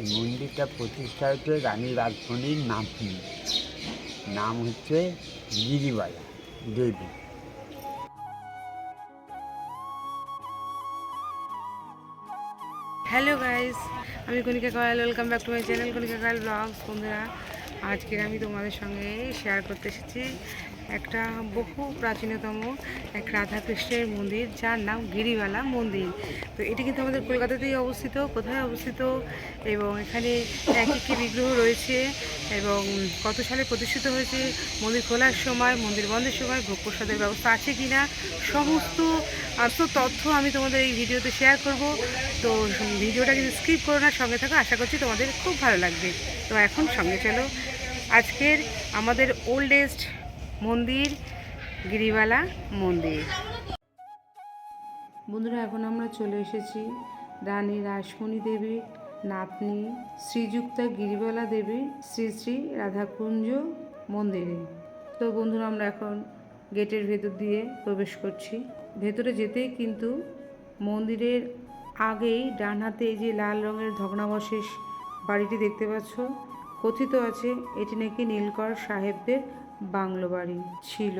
এই মন্দিরটা প্রতিষ্ঠা হচ্ছে রানী রাজমণির নাতনি নাম হচ্ছে গিরিবালা দেবী। হ্যালো গাইস আমি Kanika Koyal welcome back to my channel Kanika Koyal vlogs বন্ধুরা। আজকে আমি তোমাদের সঙ্গে শেয়ার করতে এসেছি একটা বহু প্রাচীনতম এক রাধাকৃষ্ণের মন্দির, যার নাম গিরিবালা মন্দির। তো এটি কিন্তু আমাদের কলকাতাতেই অবস্থিত, কোথায় অবস্থিত এবং এখানে এক একটি বিগ্রহ রয়েছে এবং কত সালে প্রতিষ্ঠিত হয়েছে, মন্দির খোলার সময়, মন্দির বন্ধের সময় ভোগ প্রসাদের ব্যবস্থা আছে কিনা, সমস্ত আস্ত তথ্য আমি তোমাদের এই ভিডিওতে শেয়ার করব। তো ভিডিওটা কিন্তু স্কিপ করো না, সঙ্গে থাকো, আশা করছি তোমাদের খুব ভালো লাগবে। তো এখন সঙ্গে চলো। আজকের আমাদের ওল্ডেস্ট মন্দির, গিরিবালা মন্দির। বন্ধুরা, এখন আমরা চলে এসেছি রানী রাসমণি দেবীর নাতনি শ্রীযুক্তা গিরিবালা দেবী শ্রী শ্রী রাধাকুঞ্জ মন্দিরে। তো বন্ধুরা, আমরা এখন গেটের ভেতর দিয়ে প্রবেশ করছি। ভেতরে যেতেই কিন্তু মন্দিরের আগেই ডান হাতে এই যে লাল রঙের ভগ্নাবশেষ বাড়িটি দেখতে পাচ্ছ। কথিত আছে, এটি নাকি নীলকর সাহেবদের বাংলো বাড়ি ছিল।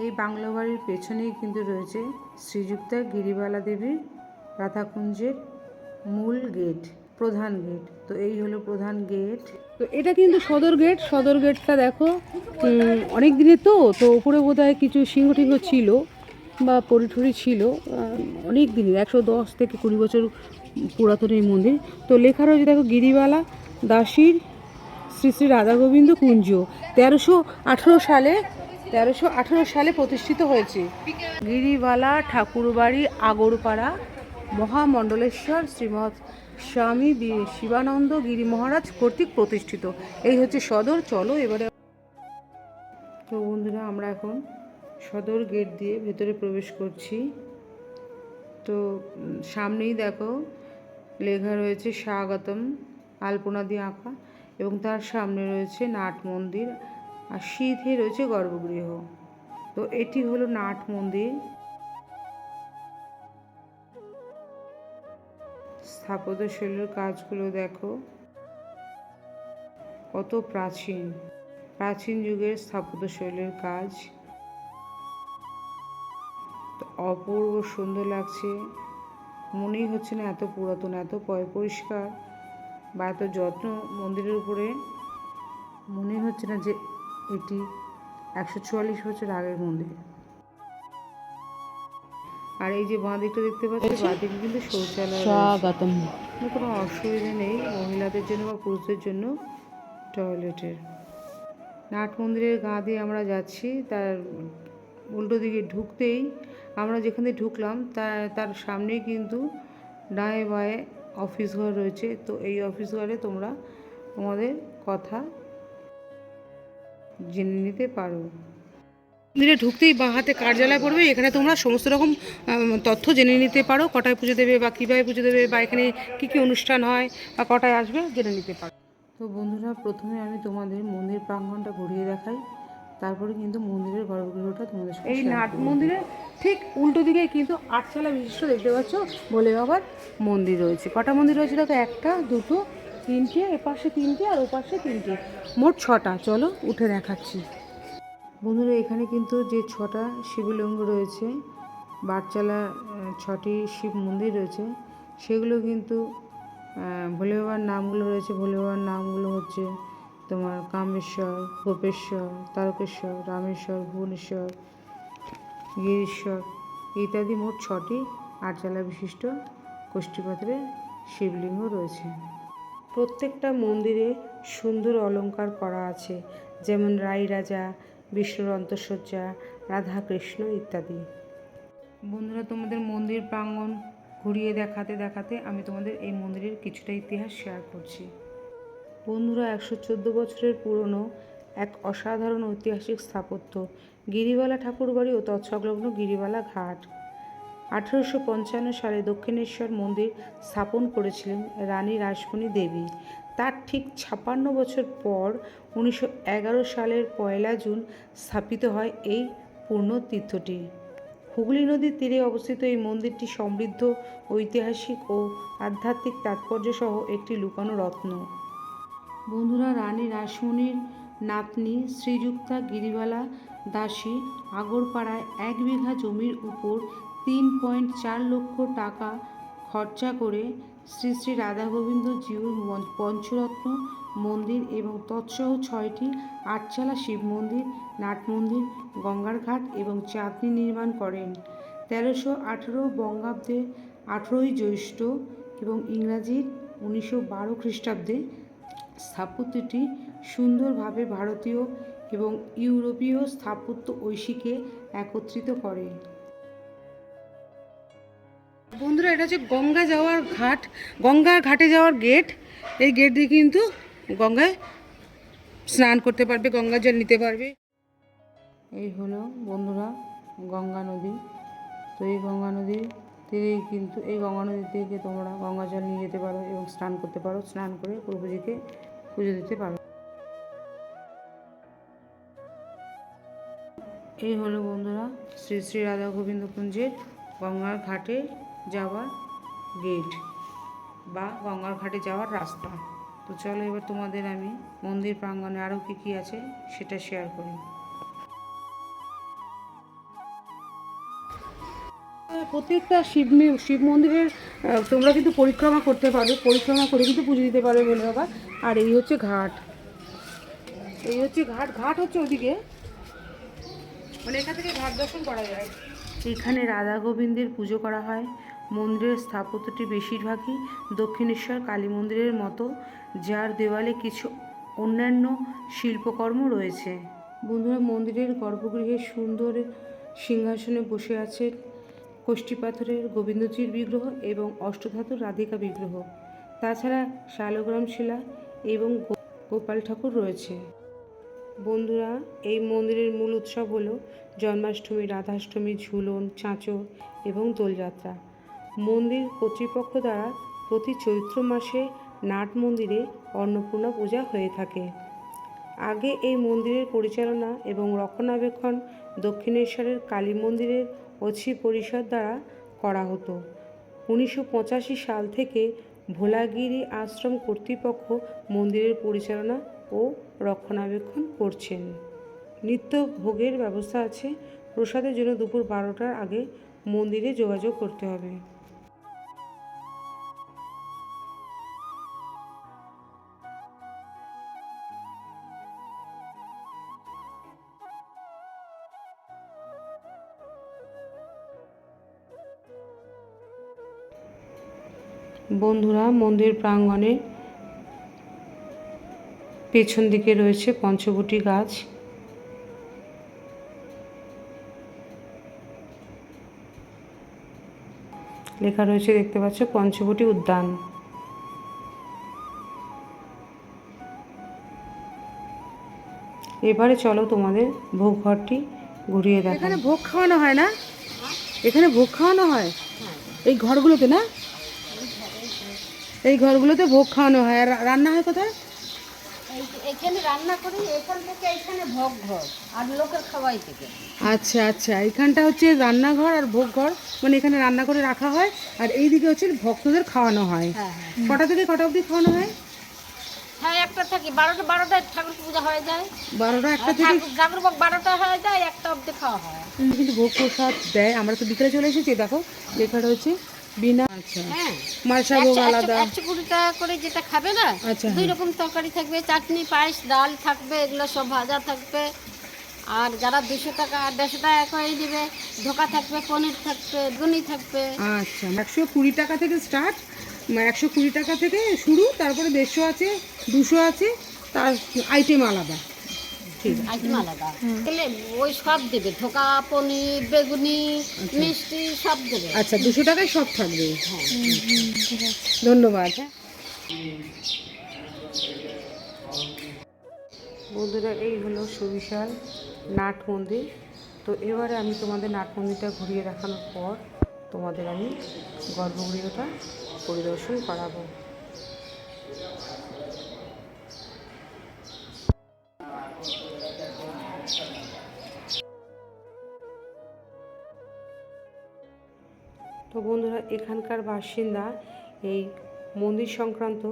এই বাংলো বাড়ির পেছনেই কিন্তু রয়েছে শ্রীযুক্তা গিরিবালা দেবীর রাধাকুঞ্জের মূল গেট। প্রধান গেট তো এই হলো প্রধান গেট তো এটা কিন্তু সদর গেট সদর গেটটা দেখো অনেক দিনে তো তো উপরে বোধহয় কিছু সিংহ টিংহ ছিল বা পরিঠরি ছিল অনেক দিনের, একশো দশ থেকে কুড়ি বছর পুরাতন এই মন্দির। তো লেখা রয়েছে দেখো, গিরিবালা, দাসীর, শ্রী শ্রী রাধা গোবিন্দ কুঞ্জ, তেরোশো আঠেরো সালে, তেরোশো আঠেরো সালে প্রতিষ্ঠিত হয়েছে। গিরিবালা, ঠাকুরবাড়ি, আগরপাড়া, মহামণ্ডলেশ্বর, শ্রীমৎ স্বামী শিবানন্দ গিরি মহারাজ কর্তৃক প্রতিষ্ঠিত। এই হচ্ছে সদর, চলো এবারে। তো বন্ধুরা, আমরা এখন সদর গেট দিয়ে ভেতরে প্রবেশ করছি। তো সামনেই দেখো লেখা রয়েছে স্বাগতম আলপনা দিয়ে আঁকা এবং তার সামনে রয়েছে নাট মন্দির আর শীতে রয়েছে গর্ভগৃহ। তো এটি হলো নাট মন্দির। স্থাপত্য শৈলীর কাজগুলো দেখো। কত প্রাচীন। প্রাচীন যুগের স্থাপত্য শৈলীর কাজ অপূর্ব সুন্দর লাগছে। মনেই হচ্ছে না এত পুরাতন, এত পয়, পরিষ্কার বা এত যত্ন মন্দিরের উপরে। মনে হচ্ছে না যে এটি একশো চুয়াল্লিশ বছর আগের মন্দির। আর এই যে বাঁ দিকটা দেখতে পাচ্ছি বাঁ দিকে কিন্তু শৌচালয় স্বাগতম। কোনো অসুবিধা নেই মহিলাদের জন্য বা পুরুষদের জন্য টয়লেটের। নাট মন্দিরের গা দিয়ে আমরা যাচ্ছি তার উল্টো দিকে ঢুকতেই আমরা যেখানে ঢুকলাম তার তার সামনেই কিন্তু ডায়ে বায়ে অফিস ঘর রয়েছে। তো এই অফিস ঘরে তোমরা তোমাদের কথা জেনে নিতে পারো। মন্দিরে ঢুকতেই বাঁ হাতে কার্যালয় পড়বে এখানে তোমরা সমস্ত রকম তথ্য জেনে নিতে পারো কটায় পুজো দেবে বা কীভাবে পুজো দেবে বা এখানে কী কী অনুষ্ঠান হয় বা কটায় আসবে জেনে নিতে পারো। তো বন্ধুরা প্রথমে আমি তোমাদের মন্দির প্রাঙ্গণটা ঘুরিয়ে দেখাই তারপরে কিন্তু মন্দিরের গর্ভগৃহটা তোমাদের এই নাট মন্দিরের ঠিক উল্টো দিকে কিন্তু আটচালা বিশিষ্ট দেখতে পাচ্ছ বলে বাবার মন্দির রয়েছে। কটা মন্দির রয়েছে দেখো একটা দুটো তিনটে এপাশে তিনটে আর ওপাশে তিনটে মোট ছটা চলো উঠে দেখাচ্ছি। বন্ধুরা, এখানে কিন্তু যে ছটা শিবলিঙ্গ রয়েছে, বারচালা ছটি শিব মন্দির রয়েছে, সেগুলো কিন্তু ভোলে বাবার নামগুলো রয়েছে। ভোলে বাবার নামগুলো হচ্ছে তোমার কামেশ্বর, গোপেশ্বর, তারকেশ্বর, রামেশ্বর, ভুবনেশ্বর, গিরিশ্বর ইত্যাদি মোট ছটি আটচালা বিশিষ্ট কোষ্ঠীপাত্রে শিবলিঙ্গ রয়েছে। প্রত্যেকটা মন্দিরে সুন্দর অলংকার করা আছে, যেমন রাই রাজা বিষ্ণুর অন্তঃসজ্জা রাধা কৃষ্ণ ইত্যাদি। বন্ধুরা তোমাদের মন্দির প্রাঙ্গণ ঘুরিয়ে দেখাতে দেখাতে আমি তোমাদের এই মন্দিরের কিছুটা ইতিহাস শেয়ার করছি। বন্ধুরা একশো চোদ্দ বছরের পুরনো এক অসাধারণ ঐতিহাসিক স্থাপত্য গিরিবালা ঠাকুরবাড়ি ও তৎসংলগ্ন গিরিবালা ঘাট। আঠেরোশো পঞ্চান্ন সালে দক্ষিণেশ্বর মন্দির স্থাপন করেছিলেন রানী রাসমণি দেবী। তার ঠিক ছাপ্পান্ন বছর পর উনিশশো এগারো সালের পয়লা জুন স্থাপিত হয় এই পূর্ণ তীর্থটি হুগলি নদীর তীরে অবস্থিত এই মন্দিরটি সমৃদ্ধ, ঐতিহাসিক ও আধ্যাত্মিক তাৎপর্য সহ একটি লুকানো রত্ন। বন্ধুরা, রানী রাসমণির নাতনি শ্রীযুক্তা গিরিবালা দাসী আগরপাড়ায় এক বিঘা জমির উপর তিন পয়েন্ট চার লক্ষ টাকা খরচা করে শ্রী শ্রী রাধা গোবিন্দ পঞ্চরত্ন মন্দির এবং তৎসহ ছয়টি আটচালা শিব মন্দির, নাট মন্দির, গঙ্গার ঘাট এবং চাঁদনি নির্মাণ করেন। তেরোশো আঠেরো বঙ্গাব্দে আঠেরোই জ্যৈষ্ঠ এবং ইংরাজির উনিশশো বারো খ্রিস্টাব্দে স্থাপত্যটি সুন্দরভাবে ভারতীয় এবং ইউরোপীয় স্থাপত্য ঐশীকে একত্রিত করে। বন্ধুরা, এটা হচ্ছে গঙ্গা যাওয়ার ঘাট। গঙ্গা ঘাটে যাওয়ার গেট। এই গেট দিয়ে কিন্তু গঙ্গায় স্নান করতে পারবে, গঙ্গা জল নিতে পারবে। এই হলো বন্ধুরা গঙ্গা নদী। তো এই গঙ্গা নদীর তীরে কিন্তু, এই গঙ্গা নদী থেকে তোমরা গঙ্গা জল নিয়ে যেতে পারো এবং স্নান করতে পারো। স্নান করে প্রভুজিকে পুজো দিতে পারো। এই হলো বন্ধুরা শ্রী শ্রী রাধা গোবিন্দ কুঞ্জের গঙ্গার ঘাটে যাওয়ার গেট বা গঙ্গার ঘাটে যাওয়ার রাস্তা। তো চলো এবার তোমাদের আমি মন্দির প্রাঙ্গণে আরও কী কী আছে সেটা শেয়ার করি। প্রত্যেকটা শিব শিব মন্দিরের তোমরা কিন্তু পরিক্রমা করতে পারো পরিক্রমা করে কিন্তু পুজো দিতে পারবে বলে বাবা। আর এই হচ্ছে ঘাট। এই হচ্ছে ঘাট ঘাট হচ্ছে ওদিকে। মানে এখান থেকে ঘাট দর্শন করা যায়। এখানে রাধা গোবিন্দের পুজো করা হয়। মন্দিরের স্থাপত্যটি বেশিরভাগই দক্ষিণেশ্বর কালী মন্দিরের মতো, যার দেওয়ালে কিছু অন্যান্য শিল্পকর্ম রয়েছে। বন্ধুরা, মন্দিরের গর্ভগৃহে সুন্দর সিংহাসনে বসে আছে কোষ্ঠী পাথরের গোবিন্দজির বিগ্রহ এবং অষ্টধাতুর রাধিকা বিগ্রহ। তাছাড়া শালগ্রাম শিলা এবং গোপাল ঠাকুর রয়েছে। বন্ধুরা, এই মন্দিরের মূল উৎসব হলো জন্মাষ্টমী, রাধাষ্টমী, ঝুলন, চাঁচর এবং দোলযাত্রা। মন্দির কর্তৃপক্ষ দ্বারা প্রতি চৈত্র মাসে নাট মন্দিরে অন্নপূর্ণা পূজা হয়ে থাকে। আগে এই মন্দিরের পরিচালনা এবং রক্ষণাবেক্ষণ দক্ষিণেশ্বরের কালী মন্দিরের অছি পরিষদ দ্বারা করা হতো। উনিশশো পঁচাশি সাল থেকে ভোলাগিরি আশ্রম কর্তৃপক্ষ মন্দিরের পরিচালনা ও রক্ষণাবেক্ষণ করছেন। নিত্য ভোগের ব্যবস্থা আছে। প্রসাদের জন্য দুপুর বারোটার আগে মন্দিরে যোগাযোগ করতে হবে। বন্ধুরা, মন্দির প্রাঙ্গণে পেছন দিকে রয়েছে পঞ্চবটি গাছ। লেখা রয়েছে, দেখতে পাচ্ছ, পঞ্চবটি উদ্যান। এবারে চলো তোমাদের ভোগ ঘরটি ঘুরিয়ে দেখো এখানে ভোগ খাওয়ানো হয় না? এখানে ভোগ খাওয়ানো হয়? এই ঘরগুলোতে না? এই ঘরগুলোতে ভোগ খাওয়ানো হয়। আর রান্না হয় কোথায়? এখানে রান্না করি এখান থেকে এখানে ভোগ ঘর আর লোকের খাওয়াই থেকে। আচ্ছা আচ্ছা। এইখানটা হচ্ছে রান্নাঘর আর ভোগ ঘর। মানে এখানে রান্না করে রাখা হয় আর এইদিকে হচ্ছে ভক্তদের খাওয়ানো হয়। হ্যাঁ হ্যাঁ। কটা থেকে কটা অবধি খাওয়ানো হয়? হ্যাঁ একটা থাকি বারোটা বারোটায় ঠাকুর পূজা হয়ে যায়। বারোটা একটা থেকে? ঠাকুর ঠাকুর ভোগ বারোটা হয়ে যায় একটা অবধি খাওয়া হয়। কিন্তু ভোগ প্রসাদ দেয়। আমরা তো বিকেলে চলে এসেছি দেখো লেখাটা হচ্ছে বিনা আচ্ছা। হ্যাঁ। মালসা ভোগ আলাদা একশো- একশো কুড়ি টাকা করে যেটা খাবে না আচ্ছা। দুই রকম তরকারি থাকবে চাটনি পায়েস ডাল থাকবে এগুলো সব ভাজা থাকবে। আর যারা দুশো টাকা আর দেড়শো টাকা করে দিবে ধোকা থাকবে পনির থাকবে থাকবে। আচ্ছা একশো কুড়ি টাকা থেকে স্টার্ট একশো কুড়ি টাকা থেকে শুরু তারপরে দেড়শো আছে দুশো আছে তার আইটেম আলাদা। ঠিক আছে। আইটেম আলাদা। তাহলে ওই সব দেবে ধোকা পনির বেগুনি মিষ্টি সব দেবে। আচ্ছা দুশো টাকায় সব থাকবে। হ্যাঁ। ধন্যবাদ। হ্যাঁ বন্ধুরা এই হলো সুবিশাল নাট মন্দির। তো এবারে আমি তোমাদের নাট মন্দিরটা ঘুরিয়ে দেখানোর পর তোমাদের আমি গর্ভগৃহটা পরিদর্শন করাবো। তো বন্ধুরা এখানকার বাসিন্দা এই মন্দির সংক্রান্ত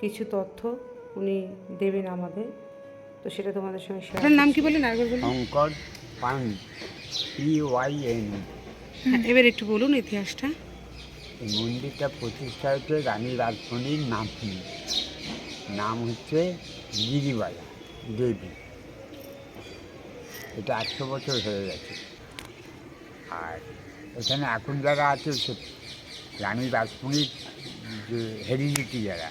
কিছু তথ্য উনি দেবেন আমাদের। তো সেটা তোমাদের সঙ্গে শেয়ার নাম কি বলেন আরেকবার বলুন। Shankar Pan P Y N হ্যাঁ, এবার একটু বলুন ইতিহাসটা। এই মন্দিরটা প্রতিষ্ঠা হচ্ছে রানী রাজমণির নাতি নাম হচ্ছে গিরিবালা দেবী। এটা একশো বছর হয়ে গেছে। আর এখানে এখন যারা আছে সে রানী রাজমণির যে হেরিডিটি যারা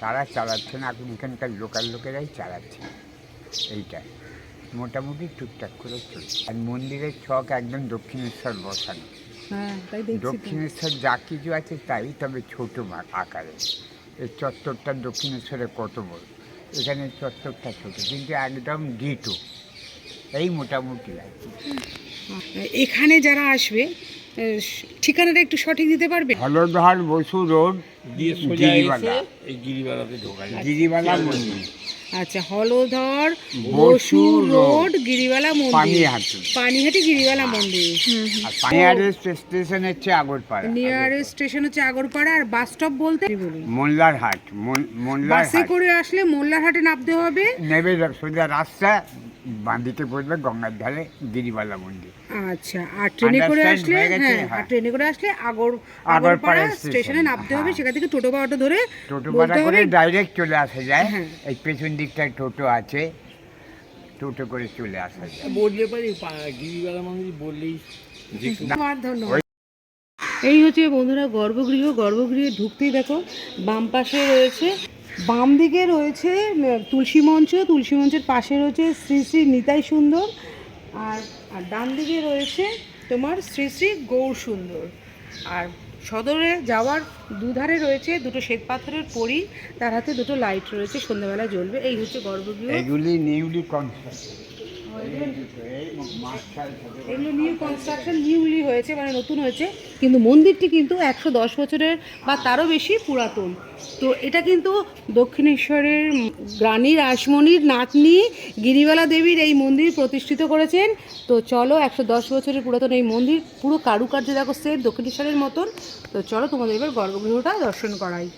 তারা চালাচ্ছে না এখন এখানকার লোকাল লোকেরাই চালাচ্ছে এইটা মোটামুটি টুকটাক করে চলছে। আর মন্দিরের ছক একদম দক্ষিণেশ্বর বসানো। হ্যাঁ দক্ষিণেশ্বর যা কিছু আছে তাই তবে ছোট আকারে। এই চত্বরটা দক্ষিণেশ্বরে কত বড়? এখানে চত্বরটা ছোট কিন্তু একদম ডিটো এই মোটামুটি এখানে যারা আসবে ঠিকানাটা একটু সঠিক দিতে পারবে? হলধর বসু রোড দিয়ে সোজা গিরিবালা। এই গিরিবালাতে ঢোকা যায়। গিরিবালা মন্দির। আচ্ছা হলধর বসু রোড, গিরিবালা মন্দির। পানিহাটি। পানিহাটি গিরিবালা মন্দির। আর স্টেশন হচ্ছে আগরপাড়া। নিয়ারেস্ট স্টেশন হচ্ছে আগরপাড়া আর বাস স্টপ বলতে বলুন? মোল্লার হাট মোল্লার বাসে করে আসলে মোল্লারহাটে নামতে হবে। নেবে সোজা রাস্তা বাঁদিকে পড়বে গঙ্গার ধারে গিরিবালা মন্দির আচ্ছা আর ট্রেনে করে আসলে হ্যাঁ আর হ্যাঁ। ট্রেনে করে আসলে আগর আগরপাড়া স্টেশনে নামতে হবে হ্যাঁ। সেখান থেকে টোটো বা অটো ধরে টোটো ভাড়া করে ডাইরেক্ট চলে আসা যায়। এই পেছন দিকটায় টোটো আছে টোটো করে চলে আসা যায় বললে পারি গিরিবালা মন্দির বললেই ধন্যবাদ এই হচ্ছে বন্ধুরা গর্ভগৃহ গর্ভগৃহে ঢুকতেই দেখো বাম পাশে রয়েছে বাম দিকে রয়েছে তুলসী মঞ্চ, তুলসী মঞ্চের পাশে রয়েছে শ্রী শ্রী নিতাই সুন্দর, আর আর ডান দিকে রয়েছে তোমার শ্রী শ্রী গৌর সুন্দর। আর সদরে যাওয়ার দুধারে রয়েছে দুটো শ্বেত পাথরের পরি, তার হাতে দুটো লাইট রয়েছে সন্ধ্যাবেলা জ্বলবে, এই হচ্ছে গর্ভগৃহ। এগুলি নিউলি কনস্ট্রাক্ট এগুলো নিউ কনস্ট্রাকশন নিউলি হয়েছে মানে নতুন হয়েছে। কিন্তু মন্দিরটি কিন্তু একশো দশ বছরের বা তারও বেশি পুরাতন। তো এটা কিন্তু দক্ষিণেশ্বরের রানী রাসমণির নাতনি গিরিবালা দেবীর এই মন্দির প্রতিষ্ঠিত করেছেন। তো চলো, একশো দশ বছরের পুরাতন এই মন্দির পুরো কারুকার্য দেখো সেট দক্ষিণেশ্বরের মতন। তো চলো তোমাদের এবার গর্ভগৃহটা দর্শন করাই।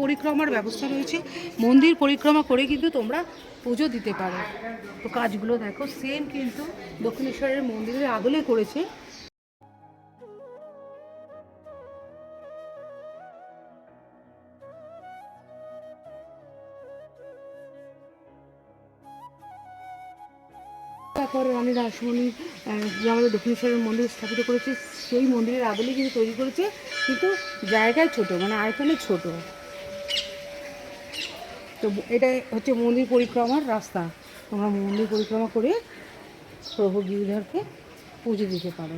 পরিক্রমার ব্যবস্থা রয়েছে। মন্দির পরিক্রমা করে কিন্তু তোমরা পুজো দিতে পারো। তো কাজগুলো দেখো সেম কিন্তু দক্ষিণেশ্বরের মন্দিরের আগলে করেছে। তারপর রানী রাসমণি যে আমাদের দক্ষিণেশ্বরের মন্দির স্থাপিত করেছে, সেই মন্দিরের আদলে কিন্তু তৈরি করেছে, কিন্তু জায়গায় ছোট মানে আয়তনে ছোট। তো এটা হচ্ছে মন্দির পরিক্রমার রাস্তা। তোমরা মন্দির পরিক্রমা করে প্রভু গিরিধরকে পুজো দিতে পারো।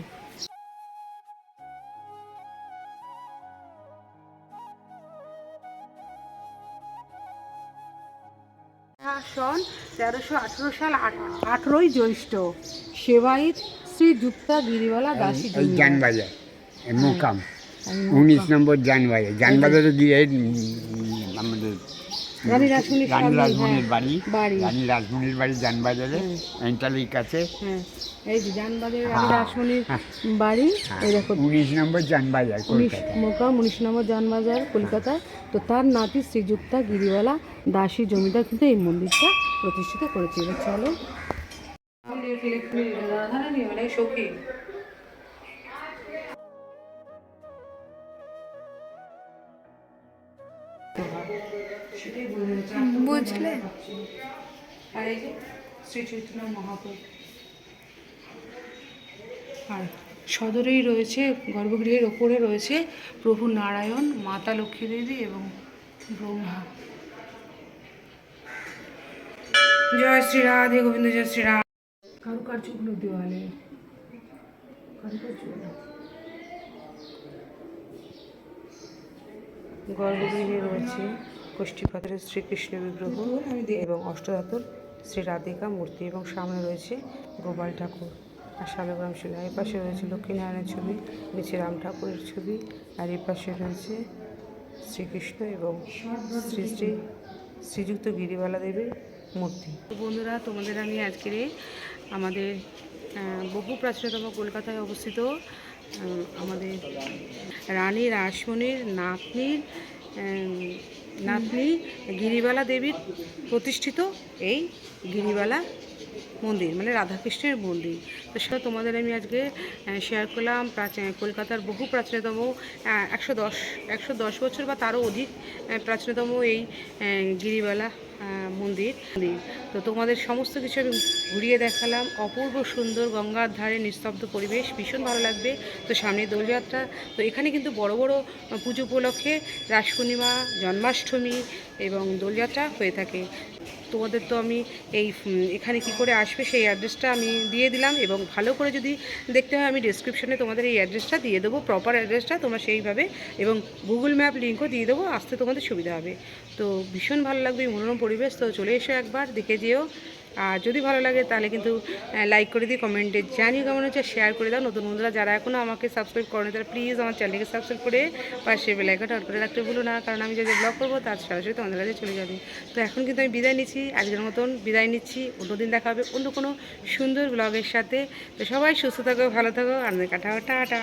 সন তেরোশো আঠেরো সাল আঠেরোই জ্যৈষ্ঠ। সেবাইত শ্রী যুক্তা গিরিবালা দাসী। জানবাজার মোকাম। উনিশ নম্বর জানবাজার। জানবাজারে গিয়ে আমাদের রানী রাসমণির হ্যাঁ, বাড়ি। রানী রাজমণির বাড়ি জানবাজারে এন্টালির কাছে। হ্যাঁ এই যে জানবাদের রানী হ্যাঁ, রাসমণির। বাড়ি এই উনিশ নম্বর জানবাজার উনিশ কলকাতা মোকাম উনিশ নম্বর জানবাজার কলকাতা। তো তার নাতি শ্রীযুক্তা গিরিওয়ালা দাসী জমিদার কিন্তু এই মন্দিরটা প্রতিষ্ঠিত করেছিল চলো। সখী। বুঝলে? আর এই যে শ্রী চৈতন্য মহাপ্রভু আর সদরেই রয়েছে গর্ভগৃহের ওপরে রয়েছে প্রভু নারায়ণ মাতা লক্ষ্মী দেবী এবং ব্রহ্মা। জয় শ্রী রাধে গোবিন্দ জয় শ্রী রাম কারুকার্যগুলো দেওয়ালে। কারুকার্যগুলো গর্ভগৃহে রয়েছে। পাথরের শ্রীকৃষ্ণ বিগ্রহ এবং অষ্টধাতুর শ্রী রাধিকা মূর্তি এবং সামনে রয়েছে গোপাল ঠাকুর। আর শালগ্রাম শিলা এ পাশে রয়েছে লক্ষ্মীনারায়ণের ছবি, নিচে রাম ঠাকুরের ছবি, আর এ পাশে রয়েছে শ্রীকৃষ্ণ এবং শ্রী শ্রী শ্রীযুক্ত গিরিবালা দেবীর মূর্তি। বন্ধুরা, তোমাদের আমি আজকের আমাদের বহু প্রাচীনতম কলকাতায় অবস্থিত আমাদের রানী রাসমণির নাতনির নাতনি গিরিবালা দেবীর প্রতিষ্ঠিত এই গিরিবালা মন্দির মানে রাধাকৃষ্ণের মন্দির। তো সেটা তোমাদের আমি আজকে শেয়ার করলাম। প্রাচীন, কলকাতার বহু প্রাচীনতম একশো দশ একশো দশ বছর বা তারও অধিক প্রাচীনতম এই গিরিবালা মন্দির মন্দির। তো তোমাদের সমস্ত কিছু আমি ঘুরিয়ে দেখালাম। অপূর্ব সুন্দর গঙ্গার ধারে নিস্তব্ধ পরিবেশ, ভীষণ ভালো লাগবে। তো সামনে দোলযাত্রা। তো এখানে কিন্তু বড় বড় পুজো উপলক্ষে রাস পূর্ণিমা, জন্মাষ্টমী এবং দোলযাত্রা হয়ে থাকে। তোমাদের তো আমি এই এখানে কি করে আসবে সেই অ্যাড্রেসটা আমি দিয়ে দিলাম এবং ভালো করে যদি দেখতে হয় আমি ডিসক্রিপশনে তোমাদের এই অ্যাড্রেসটা দিয়ে দেবো প্রপার অ্যাড্রেসটা তোমরা সেইভাবে এবং গুগল ম্যাপ লিঙ্কও দিয়ে দেবো, আসতে তোমাদের সুবিধা হবে। তো ভীষণ ভালো লাগবে এই মনোরম পরিবেশ। তো চলে এসো একবার, দেখে যেও। আর যদি ভালো লাগে তাহলে কিন্তু লাইক করে দিই কমেন্টে জানিয়ে কেমন হচ্ছে শেয়ার করে দাও। নতুন বন্ধুরা যারা এখনও আমাকে সাবস্ক্রাইব করেনি, তারা প্লিজ আমার চ্যানেলকে সাবস্ক্রাইব করে পাশে বেলাইকনটা অন করে রাখতে ভুলো না, কারণ আমি যদি ব্লগ করব তার সরাসরি তোমাদের কাছে চলে যাবে। তো এখন কিন্তু আমি বিদায় নিচ্ছি, আজকের মতন বিদায় নিচ্ছি অন্যদিন দেখা হবে অন্য কোনো সুন্দর ব্লগের সাথে। তো সবাই সুস্থ থাকো, ভালো থাকো, আনন্দ কাটাও, টাটা।